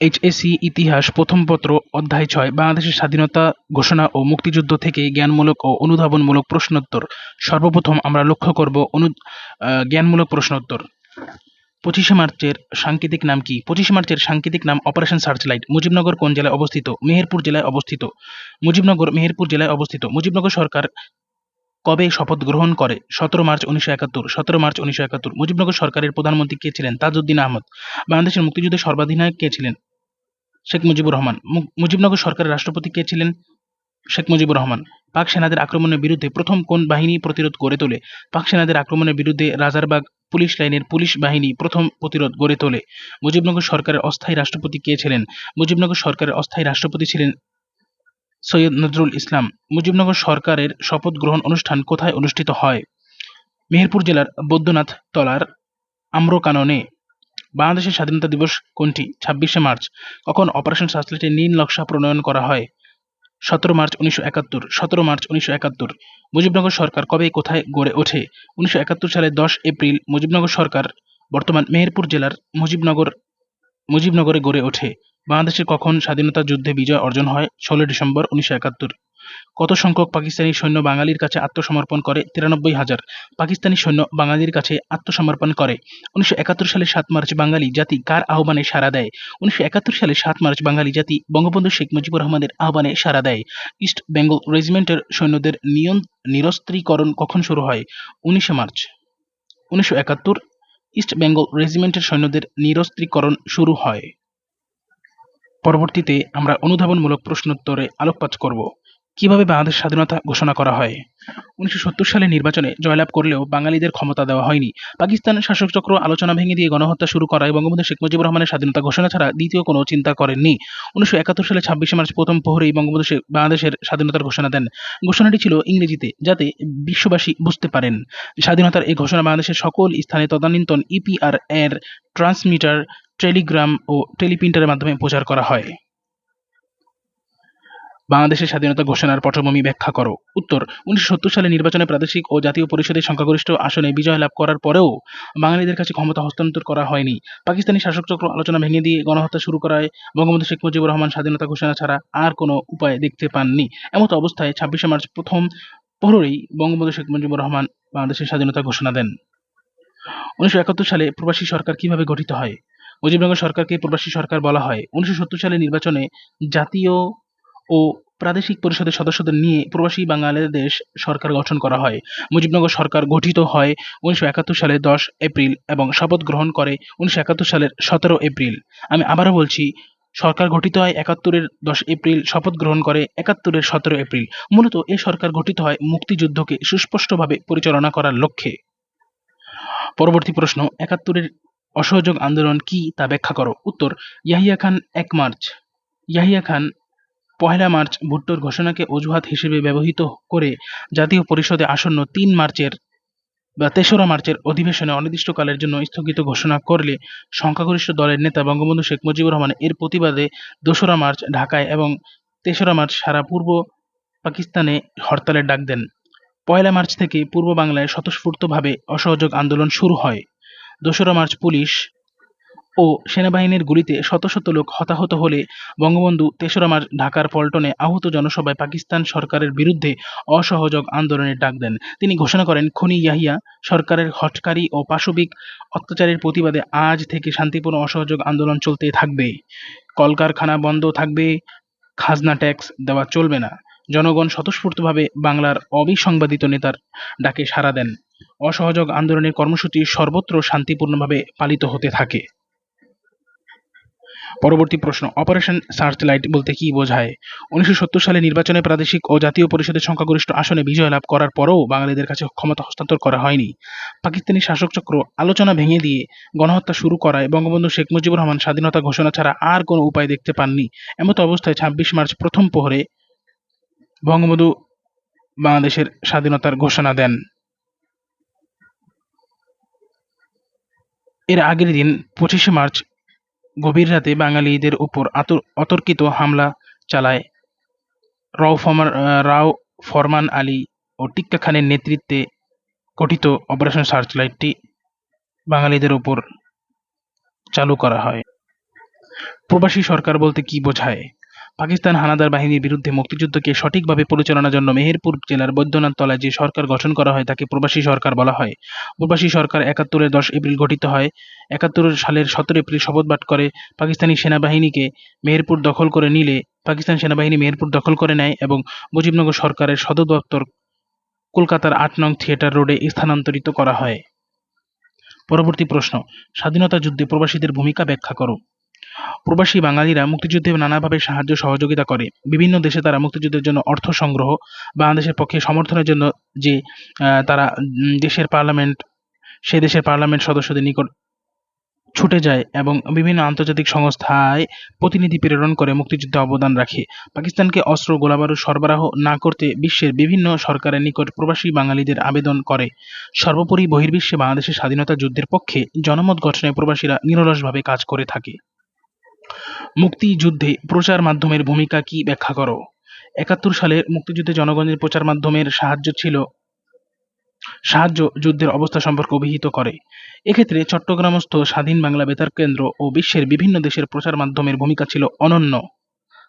HSC ইতিহাস প্রথম পত্র, অধ্যায় ছয়, বাংলাদেশের স্বাধীনতা ঘোষণা ও মুক্তিযুদ্ধ থেকে জ্ঞানমূলক ও অনুধাবনমূলক প্রশ্নোত্তর। সর্বপ্রথম আমরা লক্ষ্য করব অনু জ্ঞানমূলক প্রশ্নোত্তর। পঁচিশে মার্চের সাংকেতিক নাম কি? পঁচিশে মার্চের সাংকেতিক নাম অপারেশন সার্চলাইট মুজিবনগর কোন জেলায় অবস্থিত? মেহেরপুর জেলায় অবস্থিত। মুজিবনগর, মেহেরপুর জেলায় অবস্থিত। মুজিবনগর সরকার কবে শপথ গ্রহণ করে? সতেরো মার্চ উনিশশো একাত্তর। সতেরো মার্চ উনিশশো একাত্তর। মুজিবনগর সরকারের প্রধানমন্ত্রী কে ছিলেন? তাজউদ্দিন আহমদ। বাংলাদেশের মুক্তিযুদ্ধের সর্বাধিনায়ক কে ছিলেন? শেখ মুজিবুর রহমান। মুজিবনগর সরকারের রাষ্ট্রপতি কে ছিলেন? শেখ মুজিবুর রহমান। পাক সেনাদের আক্রমণের বিরুদ্ধে প্রথম কোন বাহিনী প্রতিরোধ গড়ে তোলে? পাক সেনাদের আক্রমণের বিরুদ্ধে রাজারবাগ পুলিশ লাইনের পুলিশ বাহিনী প্রথম প্রতিরোধ গড়ে তোলে। মুজিবনগর সরকারের অস্থায়ী রাষ্ট্রপতি কে ছিলেন? মুজিবনগর সরকারের অস্থায়ী রাষ্ট্রপতি ছিলেন সৈয়দ নজরুল ইসলাম, মুজিবনগর সরকারের শপথ গ্রহণ অনুষ্ঠান কোথায় অনুষ্ঠিত হয়? মেহেরপুর জেলার বৈদ্যনাথ তলার আম্রকাননে বাংলাদেশের স্বাধীনতা দিবস কোনটি? ছাব্বিশে মার্চ। কখন অপারেশন সার্চলাইটের নীল নকশা প্রণয়ন করা হয়? সতেরো মার্চ উনিশশো একাত্তর। সতেরো মার্চ উনিশশো একাত্তর। মুজিবনগর সরকার কবে কোথায় গড়ে ওঠে? উনিশশো একাত্তর সালের দশ এপ্রিল মুজিবনগর সরকার বর্তমান মেহেরপুর জেলার মুজিবনগর, মুজিবনগরে গড়ে ওঠে। বাংলাদেশের কখন স্বাধীনতা যুদ্ধে বিজয় অর্জন হয়? ষোলো ডিসেম্বর উনিশশো একাত্তর। কত সংখ্যক পাকিস্তানি সৈন্য বাঙালির কাছে আত্মসমর্পণ করে? তিরানব্বই হাজার। পাকিস্তানি সৈন্য বাঙালির কাছে আত্মসমর্পণ করে। উনিশশো একাত্তর সালে সাত মার্চ বাঙালি জাতি কার আহ্বানে সাড়া দেয়? উনিশশো একাত্তর সালে সাত মার্চ বাঙালি জাতি বঙ্গবন্ধু শেখ মুজিবুর রহমানের আহ্বানে সাড়া দেয়। ইস্ট বেঙ্গল রেজিমেন্টের সৈন্যদের নিরস্ত্রীকরণ কখন শুরু হয়? উনিশে মার্চ। উনিশশো একাত্তর, ইস্ট বেঙ্গল রেজিমেন্টের সৈন্যদের নিরস্ত্রীকরণ শুরু হয়। পরবর্তীতে আমরা অনুধাবনমূলক প্রশ্নোত্তরে আলোকপাত করব। কীভাবে বাংলাদেশ স্বাধীনতা ঘোষণা করা হয়? উনিশশো সত্তর সালে নির্বাচনে জয়লাভ করলেও বাঙালিদের ক্ষমতা দেওয়া হয়নি। পাকিস্তান শাসকচক্র আলোচনা ভেঙে দিয়ে গণহত্যা শুরু করা করায় বঙ্গবন্ধু শেখ মুজিবুর রহমানের স্বাধীনতা ঘোষণা ছাড়া দ্বিতীয় কোনো চিন্তা করেননি। উনিশশো একাত্তর সালে ছাব্বিশে মার্চ প্রথম প্রহরেই বঙ্গবন্ধু শেখ বাংলাদেশের স্বাধীনতার ঘোষণা দেন। ঘোষণাটি ছিল ইংরেজিতে, যাতে বিশ্ববাসী বুঝতে পারেন। স্বাধীনতার এই ঘোষণা বাংলাদেশের সকল স্থানে তদানীন্তন ইপিআর এর ট্রান্সমিটার টেলিগ্রাম ও টেলিপ্রিন্টারের মাধ্যমে প্রচার করা হয়। বাংলাদেশের স্বাধীনতা ঘোষণার পটভূমি ব্যাখ্যা করো। উত্তর, উনিশশো সত্তর সালে নির্বাচনে প্রাদেশিক ও জাতীয় পরিষদের সংখ্যাগরিষ্ঠ আসনে বিজয় লাভ করার পরেও বাঙালিদের কাছে ক্ষমতা হস্তান্তর করা হয়নি। পাকিস্তানি শাসকচক্র আলোচনা ভেঙে দিয়ে গণহত্যা শুরু করায় বঙ্গবন্ধু শেখ মুজিবুর রহমান স্বাধীনতা ঘোষণা ছাড়া আর কোনো উপায় দেখতে পাননি। এমত অবস্থায় ছাব্বিশে মার্চ প্রথম প্রহরেই বঙ্গবন্ধু শেখ মুজিবুর রহমান বাংলাদেশের স্বাধীনতা ঘোষণা দেন। উনিশশো একাত্তর সালে প্রবাসী সরকার কীভাবে গঠিত হয়? মুজিবনগর সরকারকে প্রবাসী সরকার বলা হয়। উনিশশো সত্তর সালে নির্বাচনে জাতীয় ও প্রাদেশিক পরিষদের সদস্যদের নিয়ে প্রবাসী বাংলাদেশ সরকার গঠন করা হয়। মুজিবনগর সরকার গঠিত হয় উনিশশো একাত্তর সালের দশ এপ্রিল এবং শপথ গ্রহণ করে উনিশশো একাত্তর সালের সতেরো এপ্রিল। আমি আবারও বলছি, সরকার গঠিত হয় একাত্তরের দশ এপ্রিল, শপথ গ্রহণ করে একাত্তরের সতেরো এপ্রিল। মূলত এ সরকার গঠিত হয় মুক্তিযুদ্ধকে সুস্পষ্টভাবে পরিচালনা করার লক্ষ্যে। পরবর্তী প্রশ্ন, একাত্তরের অসহযোগ আন্দোলন কি তা ব্যাখ্যা করো। উত্তর, ইয়াহিয়া খান এক মার্চ। ইয়াহিয়া খান পহেলা মার্চ ভুট্টোর ঘোষণাকে অজুহাত হিসেবে ব্যবহৃত করে জাতীয় পরিষদে আসন্ন তিন মার্চের বা তেসরা মার্চের অধিবেশনে অনির্দিষ্টকালের জন্য স্থগিত ঘোষণা করলে সংখ্যাগরিষ্ঠ দলের নেতা বঙ্গবন্ধু শেখ মুজিবুর রহমান এর প্রতিবাদে দোসরা মার্চ ঢাকায় এবং তেসরা মার্চ সারা পূর্ব পাকিস্তানে হরতালের ডাক দেন। পয়লা মার্চ থেকে পূর্ব বাংলায় স্বতঃস্ফূর্তভাবে অসহযোগ আন্দোলন শুরু হয়। দোসরা মার্চ পুলিশ ও সেনাবাহিনীর গুলিতে শত শত লোক হতাহত হলে বঙ্গবন্ধু তেসরা মার্চ ঢাকার পল্টনে আহত জনসভায় পাকিস্তান সরকারের বিরুদ্ধে অসহযোগ আন্দোলনের ডাক দেন। তিনি ঘোষণা করেন, খনি ইয়াহিয়া সরকারের হটকারী ও পাশবিক অত্যাচারের প্রতিবাদে আজ থেকে শান্তিপূর্ণ অসহযোগ আন্দোলন চলতে থাকবে। কলকারখানা বন্ধ থাকবে, খাজনা ট্যাক্স দেওয়া চলবে না। জনগণ স্বতঃস্ফূর্তভাবে বাংলার অবিসংবাদিত নেতার ডাকে সাড়া দেন। অসহযোগ আন্দোলনের কর্মসূচি সর্বত্র শান্তিপূর্ণভাবে পালিত হতে থাকে। পরবর্তী প্রশ্ন, অপারেশন সার্চলাইট বলতে কি বোঝায়? উনিশশো সত্তর সালে নির্বাচনে প্রাদেশিক ও জাতীয় পরিষদের সংখ্যাগরিষ্ঠ আসনে বিজয় লাভ করার পরেও বাঙালিদের কাছে ক্ষমতা হস্তান্তর করা হয়নি। পাকিস্তানি শাসকচক্র আলোচনা ভেঙে দিয়ে গণহত্যা শুরু করায় বঙ্গবন্ধু শেখ মুজিবুর রহমান স্বাধীনতা ঘোষণা ছাড়া আর কোনো উপায় দেখতে পাননি। এমত অবস্থায় ছাব্বিশ মার্চ প্রথম প্রহরে বঙ্গবন্ধু বাংলাদেশের স্বাধীনতার ঘোষণা দেন। এর আগের দিন পঁচিশে মার্চ গভীর রাতে বাঙালিদের উপর অতর্কিত হামলা চালায় রাও ফরমান রাও ফরমান আলী ও টিক্কা খানের নেতৃত্বে গঠিত অপারেশন সার্চলাইটটি বাঙালিদের উপর চালু করা হয়। প্রবাসী সরকার বলতে কি বোঝায়? পাকিস্তান হানাদার বাহিনীর বিরুদ্ধে মুক্তিযুদ্ধকে সঠিকভাবে পরিচালনার জন্য মেহেরপুর জেলার বৈদ্যনাথ তলায় যে সরকার গঠন করা হয় তাকে প্রবাসী সরকার বলা হয়। প্রবাসী সরকার একাত্তরের দশ এপ্রিল গঠিত হয়। একাত্তর সালের সতেরো এপ্রিল শপথপাঠ করে, পাকিস্তানি সেনাবাহিনীকে মেহেরপুর দখল করে নিলে পাকিস্তান সেনাবাহিনী মেহেরপুর দখল করে নেয় এবং মুজিবনগর সরকারের সদর দপ্তর কলকাতার আট নং থিয়েটার রোডে স্থানান্তরিত করা হয়। পরবর্তী প্রশ্ন, স্বাধীনতা যুদ্ধে প্রবাসীদের ভূমিকা ব্যাখ্যা করো। প্রবাসী বাঙালিরা মুক্তিযুদ্ধে নানাভাবে সাহায্য, সহযোগিতা করে। বিভিন্ন দেশে তারা মুক্তিযুদ্ধের জন্য অর্থ সংগ্রহ, বাংলাদেশের পক্ষে সমর্থনের জন্য যে তারা দেশের পার্লামেন্ট, সে দেশের পার্লামেন্ট সদস্যদের নিকট ছুটে যায় এবং বিভিন্ন আন্তর্জাতিক সংস্থায় প্রতিনিধি প্রেরণ করে মুক্তিযুদ্ধে অবদান রাখে। পাকিস্তানকে অস্ত্র, গোলাবারুদ সরবরাহ না করতে বিশ্বের বিভিন্ন সরকারের নিকট প্রবাসী বাঙালিদের আবেদন করে। সর্বোপরি বহির্বিশ্বে বাংলাদেশের স্বাধীনতা যুদ্ধের পক্ষে জনমত গঠনে প্রবাসীরা নিরলসভাবে কাজ করে থাকে। মুক্তিযুদ্ধে প্রচার মাধ্যমের ভূমিকা কি ব্যাখ্যা করো? একাত্তর সালের মুক্তিযুদ্ধে জনগণের প্রচার মাধ্যমের সাহায্য ছিল? সাহায্য যুদ্ধের অবস্থা সম্পর্কে অভিহিত করে। এক্ষেত্রে চট্টগ্রামস্থ স্বাধীন বাংলা বেতার কেন্দ্র ও বিশ্বের বিভিন্ন দেশের প্রচার মাধ্যমের ভূমিকা ছিল অনন্য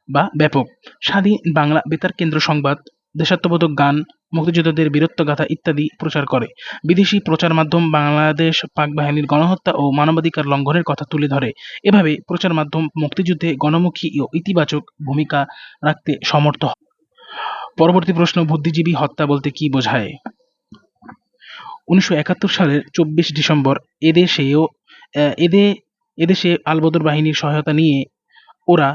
বা ব্যাপক। স্বাধীন বাংলা বেতার কেন্দ্র সংবাদ দেশাত্মবোধক গান, মুক্তিযোদ্ধাদের বীরত্বগাথা ইত্যাদি প্রচার করে। বিদেশি প্রচার মাধ্যম বাংলাদেশ পাক বাহিনীর গণহত্যা ও মানবাধিকার লঙ্ঘনের কথা তুলে ধরে। এভাবে প্রচার মাধ্যম মুক্তিযুদ্ধে গণমুখী ও ইতিবাচক ভূমিকা রাখতে সমর্থ হয়। পরবর্তী প্রশ্ন, বুদ্ধিজীবী হত্যা বলতে কি বোঝায়? উনিশশো একাত্তর সালের চব্বিশ ডিসেম্বর এদেশেও এদে, এদেশে আলবদর বাহিনীর সহায়তা নিয়ে ওরা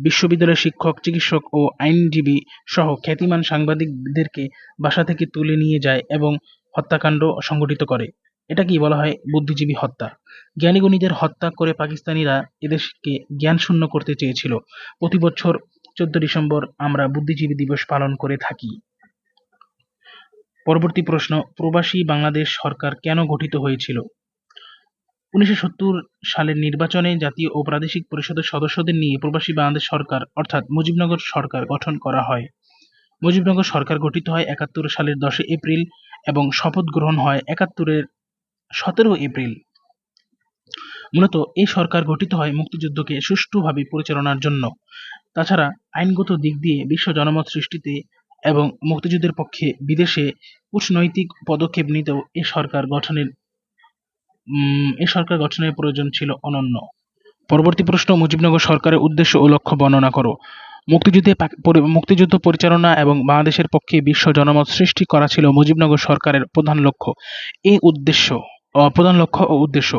বিশ্ববিদ্যালয়ের শিক্ষক, চিকিৎসক ও আইনজীবী সহ খ্যাতিমান সাংবাদিকদেরকে বাসা থেকে তুলে নিয়ে যায় এবং হত্যাকাণ্ড সংঘটিত করে। এটাকেই বলা হয় বুদ্ধিজীবী হত্যা? জ্ঞানীগুণীদের হত্যা করে পাকিস্তানিরা এদেশকে জ্ঞানশূন্য করতে চেয়েছিল। প্রতি বছর চোদ্দ ডিসেম্বর আমরা বুদ্ধিজীবী দিবস পালন করে থাকি। পরবর্তী প্রশ্ন, প্রবাসী বাংলাদেশ সরকার কেন গঠিত হয়েছিল? উনিশশো সত্তর সালের নির্বাচনে জাতীয় ও প্রাদেশিক পরিষদের সদস্যদের নিয়ে প্রবাসী বাংলাদেশ সরকার, অর্থাৎ মুজিবনগর সরকার গঠন করা হয়। মুজিবনগর সরকার গঠিত হয় একাত্তর সালের দশই এপ্রিল এবং শপথ গ্রহণ হয় একাত্তরের সতেরো এপ্রিল। মূলত এই সরকার গঠিত হয় মুক্তিযুদ্ধকে সুষ্ঠুভাবে পরিচালনার জন্য। তাছাড়া আইনগত দিক দিয়ে বিশ্ব জনমত সৃষ্টিতে এবং মুক্তিযুদ্ধের পক্ষে বিদেশে কূটনৈতিক পদক্ষেপ নিতেও এ সরকার গঠনের এ সরকার গঠনের প্রয়োজন ছিল অনন্য। পরবর্তী প্রশ্ন, মুজিবনগর সরকারের উদ্দেশ্য ও লক্ষ্য বর্ণনা করো। মুক্তিযুদ্ধে মুক্তিযুদ্ধ পরিচালনা এবং বাংলাদেশের পক্ষে বিশ্ব জনমত সৃষ্টি করা ছিল মুজিবনগর সরকারের প্রধান লক্ষ্য। এই উদ্দেশ্য প্রধান লক্ষ্য ও উদ্দেশ্য,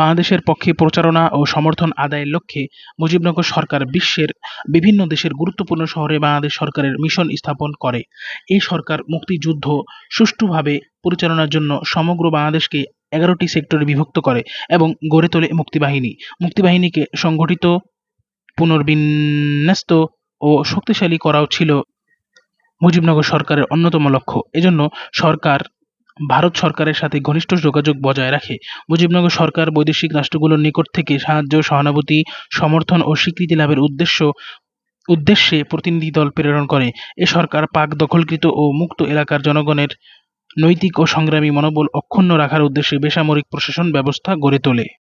বাংলাদেশের পক্ষে প্রচারণা ও সমর্থন আদায়ের লক্ষ্যে মুজিবনগর সরকার বিশ্বের বিভিন্ন দেশের গুরুত্বপূর্ণ শহরে বাংলাদেশ সরকারের মিশন স্থাপন করে। এই সরকার মুক্তিযুদ্ধ সুষ্ঠুভাবে পরিচালনার জন্য সমগ্র বাংলাদেশকে এগারোটি সেক্টরে বিভক্ত করে এবং গড়ে তোলে মুক্তিবাহিনী। মুক্তিবাহিনীকে সংগঠিত, পুনর্বিন্যস্ত ও শক্তিশালী করাও ছিল মুজিবনগর সরকারের অন্যতম লক্ষ্য। এজন্য সরকার, ভারত সরকারের সাথে ঘনিষ্ঠ যোগাযোগ বজায় রাখে। মুজিবনগর সরকার বৈদেশিক রাষ্ট্রগুলোর নিকট থেকে সাহায্য, সহানুভূতি, সমর্থন ও স্বীকৃতি লাভের উদ্দেশ্য, উদ্দেশ্যে প্রতিনিধি দল প্রেরণ করে। এ সরকার পাক দখলকৃত ও মুক্ত এলাকার জনগণের নৈতিক ও সংগ্রামী মনোবল অক্ষুণ্ণ রাখার উদ্দেশ্যে বেসামরিক প্রশাসন ব্যবস্থা গড়ে তোলে।